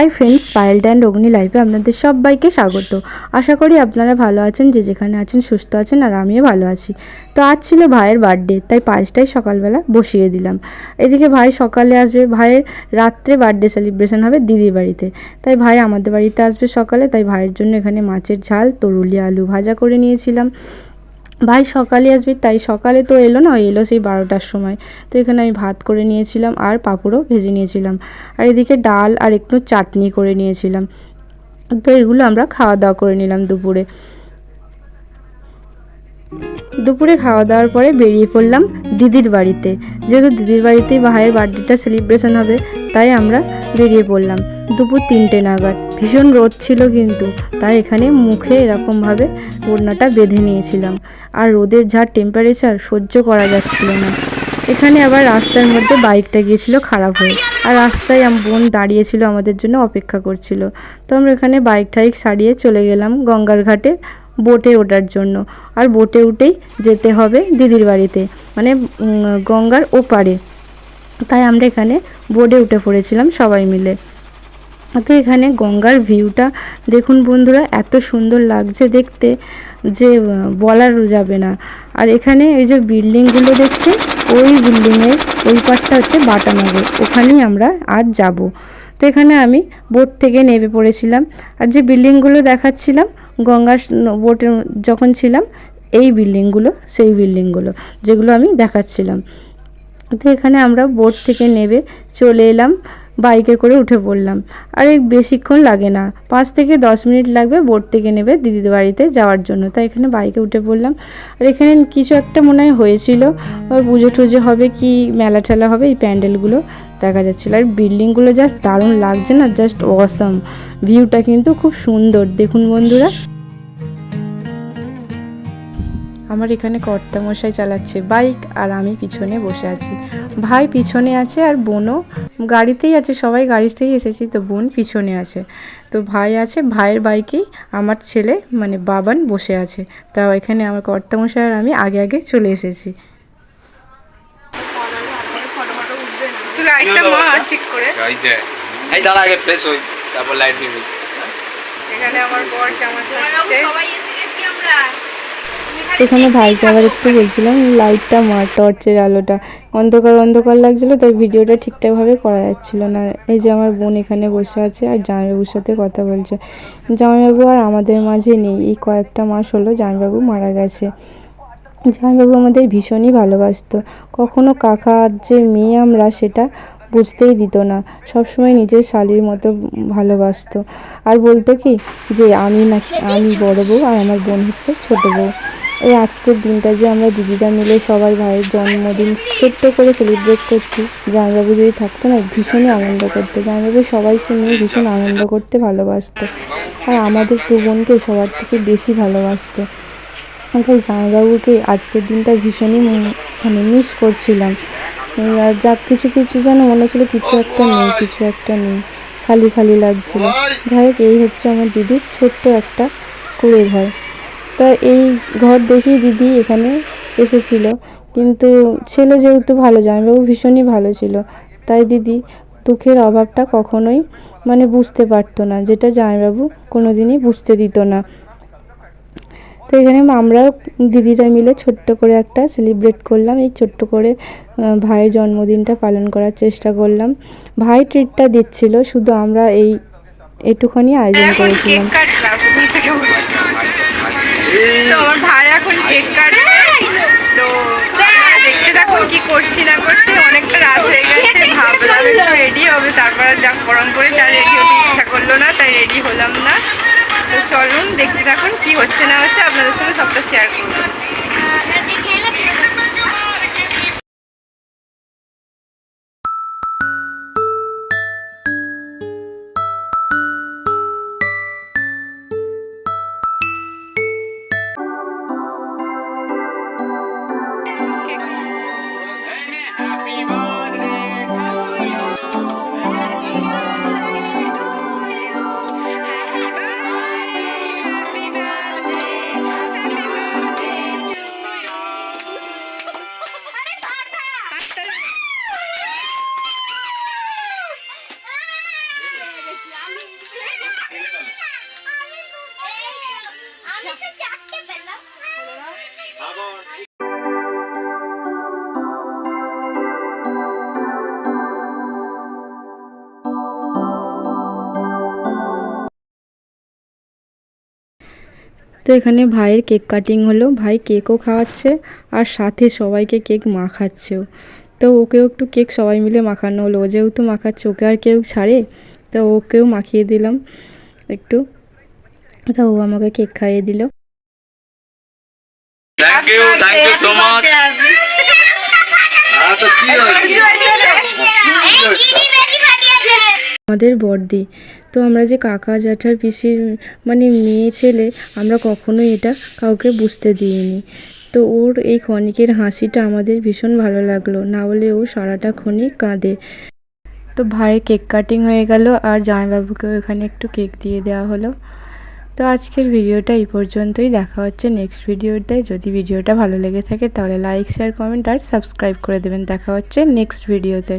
Hi friends Payel and অগ্নি লাইফে আপনাদের সবাইকে স্বাগত। আশা করি আপনারা ভালো আছেন, যে যেখানে আছেন সুস্থ আছেন আর আমিও ভালো আছি। তো আজ ছিল ভাইয়ের বার্থডে তাই পায়েসটাই সকালবেলা বসিয়ে দিলাম। এদিকে ভাই সকালে আসবে, ভাইয়ের রাত্রে বার্থডে সেলিব্রেশন হবে দিদির বাড়িতে। তাই ভাই আমাদের বাড়িতে আসবে সকালে, তাই ভাইয়ের জন্য এখানে মাছের ঝাল, তরুলি আলু ভাজা করে নিয়েছিলাম। ভাই সকালে আসবে, তাই সকালে তো এলো না, এলো সেই বারোটার সময়। তো এখানে আমি ভাত করে নিয়েছিলাম আর পাঁপড়ও ভেজে নিয়েছিলাম। আর এদিকে ডাল আর একটু চাটনি করে নিয়েছিলাম। তো এগুলো আমরা খাওয়া দাওয়া করে নিলাম দুপুরে। দুপুরে খাওয়া দাওয়ার পরে বেরিয়ে পড়লাম দিদির বাড়িতে। যেহেতু দিদির বাড়িতেই ভাইয়ের বার্থডেটা সেলিব্রেশন হবে, তাই আমরা বেরিয়ে পড়লাম। দুপুর তিনটে নাগাদ। ভীষণ রোদ ছিল কিন্তু, তাই এখানে মুখে এরকমভাবে ওড়নাটা বেঁধে নিয়েছিলাম। আর রোদের যা টেম্পারেচার সহ্য করা যাচ্ছিল না। এখানে আবার রাস্তার মধ্যে বাইকটা গিয়েছিল খারাপ হয়ে। আর রাস্তায় আম- বোন দাঁড়িয়েছিল আমাদের জন্য অপেক্ষা করছিল। তো আমরা এখানে বাইক টাইক সারিয়ে চলে গেলাম গঙ্গার ঘাটে বোটে ওঠার জন্য। আর বোটে উঠেই যেতে হবে দিদির বাড়িতে। মানে গঙ্গার ওপারে। তাই আমরা এখানে বোর্ডে উঠে পড়েছিলাম সবাই মিলে। তো এখানে গঙ্গার ভিউটা দেখুন বন্ধুরা, এত সুন্দর লাগছে দেখতে যে বলার যাবে না। আর এখানে এই যে বিল্ডিংগুলো দেখছেন, ওই বিল্ডিংয়ের ওই পাটটা হচ্ছে বাটানগর, ওখানেই আমরা আজ যাব। তো এখানে আমি বোট থেকে নেমে পড়েছিলাম। আর যে বিল্ডিংগুলো দেখাচ্ছিলাম, গঙ্গার বোটে যখন ছিলাম, এই বিল্ডিংগুলো সেই বিল্ডিংগুলো যেগুলো আমি দেখাচ্ছিলাম। তো এখানে আমরা বোট থেকে নেবে চলে এলাম বাইকে করে উঠে পড়লাম। আর বেশিক্ষণ লাগে না, পাঁচ থেকে দশ মিনিট লাগবে বোট থেকে নেবে দিদির বাড়িতে যাওয়ার জন্য। তাই এখানে বাইকে উঠে পড়লাম। আর এখানে কিছু একটা মনে হয় হয়েছিল পুজো টুজো হবে কি, মেলা ঠেলা হবে, এই প্যান্ডেলগুলো দেখা যাচ্ছিল। আর বিল্ডিংগুলো জাস্ট দারুণ লাগছে না জাস্ট অসাম ভিউটা কিন্তু খুব সুন্দর, দেখুন বন্ধুরা। আমার এখানে কর্তামশাই চালাচ্ছে বাইক আর আমি পিছনে বসে আছি। ভাই পিছনে আছে আর বোনও গাড়িতেই আছে সবাই গাড়িতেই এসেছি তো বোন পিছনে আছে। তো ভাই আছে ভাইয়ের বাইকেই আমার ছেলে মানে বাবান বসে আছে। তা এখানে আমার কর্তামশাই আর আমি আগে আগে চলে এসেছি। লাইটটা মার ঠিক করে। এই দাঁড়া আগে ফ্রেশ হই তারপর লাইট নিবি। এখানে আমার বর কেমন হচ্ছে এখানে ভাইকে আবার একটু বলছিলাম, লাইটটা মার, টর্চের আলোটা। অন্ধকার অন্ধকার লাগছিল, তাই ভিডিওটা ঠিকঠাকভাবে করা যাচ্ছিল না। এই যে আমার বোন এখানে বসে আছে আর জামাইবাবুর সাথে কথা বলছে। জামাইবাবু আর আমাদের মাঝে নেই, এই কয়েকটা মাস হলো জামাইবাবু মারা গেছে। জামাইবাবু আমাদের ভীষণই ভালোবাসতো। কখনো কাকার যে মেয়ে আমরা, সেটা বুঝতেই দিত না। সবসময় নিজের শালির মতো ভালোবাসতো। আর বলতো কি, যে আমি নাকি, আমি বড় বউ আর আমার বোন হচ্ছে ছোট বউ। এই আজকের দিনটা যে আমরা দিদিরা মিলে সবাই ভাইয়ের জন্মদিন ছোট্ট করে সেলিব্রেট করছি, জামাইবাবু যদি থাকতো না, ভীষণই আনন্দ করতো। জামাইবাবু সবাইকে নিয়ে ভীষণ আনন্দ করতে ভালোবাসতো। আর আমাদের দু বোনকে সবার থেকে বেশি ভালোবাসতো। তাই জামাইবাবুকে আজকের দিনটা ভীষণই মন- মিস করছিলাম। আর যা কিছু কিছু যেন মনে হচ্ছিল, কিছু একটা নেই, কিছু একটা নেই। খালি খালি লাগছিল। যাই হোক, এই হচ্ছে আমার দিদির ছোট্ট একটা কুড়ে ঘর তা এই ঘর দেখেই দিদি এখানে এসেছিল। কিন্তু ছেলে যেহেতু ভালো জামাইবাবু ভীষণই ভালো ছিল। তাই দিদি দুঃখের অভাবটা কখনোই মানে বুঝতে পারতো না। যেটা জামাইবাবু কোনোদিনই বুঝতে দিত না। তো এখানে আমরাও দিদিরা মিলে ছোট্ট করে একটা সেলিব্রেট করলাম। এই ছোট্ট করে ভাইয়ের জন্মদিনটা পালন করার চেষ্টা করলাম। ভাই ট্রিটটা দিচ্ছিল। শুধু আমরা এই এটুখানি আয়োজন করেছিলাম। তো আমার ভাই এখন কেক কাটবে। তো দেখতে থাকুন কি করছি না করছি। অনেকটা রাত হয়ে গেছে, ভাবলাম রেডি হবে। তারপর যা গরম করে আর রেডি হতে করল না, তাই রেডি হলাম না। তো চলুন দেখতে থাকুন কি হচ্ছে না হচ্ছে, আপনাদের সঙ্গে সবটা শেয়ার করব। তো তো এখানে ভাইয়ের কেক কাটিং হলো। ভাই কেকও খাওয়াচ্ছে আর সাথে সবাইকে কেক মাখাচ্ছেও। তো ওকেও একটু কেক সবাই মিলে মাখানো হলো। ও যেহেতু মাখাচ্ছে, ওকে আর কেউ ছাড়ে? তো ওকেও মাখিয়ে দিলাম একটু। তো ও আমাকে কেক খাইয়ে দিল। Thank you thank you so much ফাটিয়েছে আমাদের বর্দি তো আমরা যে কাকা জ্যাঠার পিসির মানে মেয়ে ছেলে আমরা কখনোই এটা কাউকে বুঝতে দিইনি। তো ওর এই ক্ষণিকের হাসিটা আমাদের ভীষণ ভালো লাগল। না হলে ও সারাটা ক্ষণিক কাঁদে। তো ভাইয়ের কেক কাটিং হয়ে গেল আর জামাইবাবুকেও এখানে একটু কেক দিয়ে দেওয়া হলো। তো আজকের ভিডিওটা এই পর্যন্তই। দেখা হচ্ছে নেক্সট ভিডিওতে। যদি ভিডিওটা ভালো লেগে থাকে তাহলে লাইক শেয়ার কমেন্ট আর সাবস্ক্রাইব করে দেবেন। দেখা হচ্ছে নেক্সট ভিডিওতে।